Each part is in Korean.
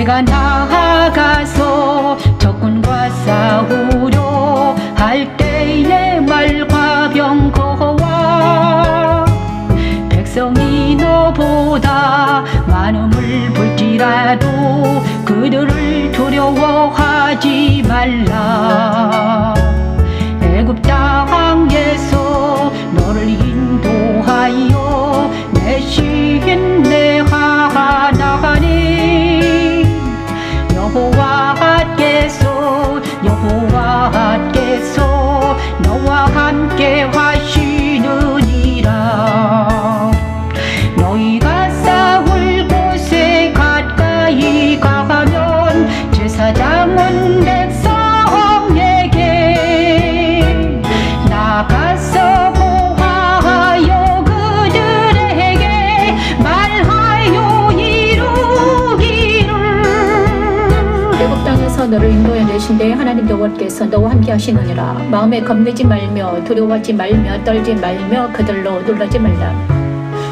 내가 나아가서 적군과 싸우려 할 때에 말과 병거와 백성이 너보다 많음을 볼지라도 그들을 두려워하지 말라 여호와께 너를 인도해 내신 내 하나님 여호와께서 너와 함께 하시느니라. 마음에 겁내지 말며 두려워하지 말며 떨지 말며 그들로 놀라지 말라.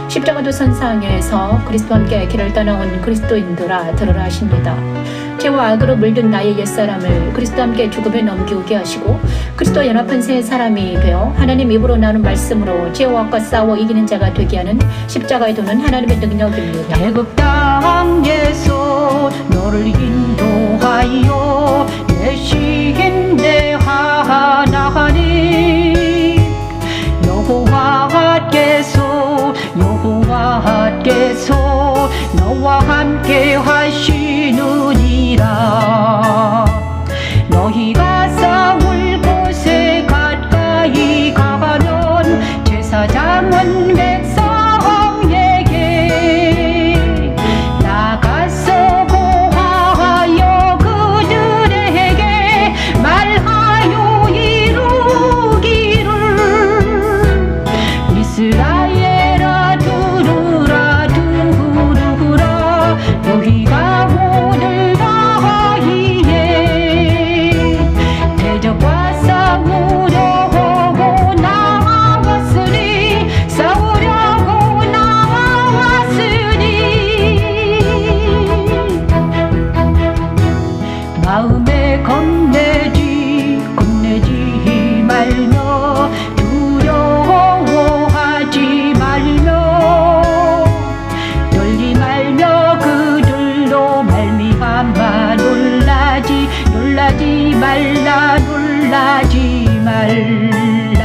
십자가도 선상에서 그리스도와 함께 길을 떠나온 그리스도인들아 들으라 하십니다. 죄와 악으로 물든 나의 옛사람을 그리스도와 함께 죽음에 넘기게 하시고 그리스도 연합한 새 사람이 되어 하나님 입으로 나오는 말씀으로 죄와 악과 싸워 이기는 자가 되게 하는 십자가에 도는 하나님의 능력입니다. 애굽 땅에서 너를 인도하여 여호와께서 너와 함께 하시느니라. 너희가 싸울 곳에 가까이 가면 제사장 말라 놀라지 말라.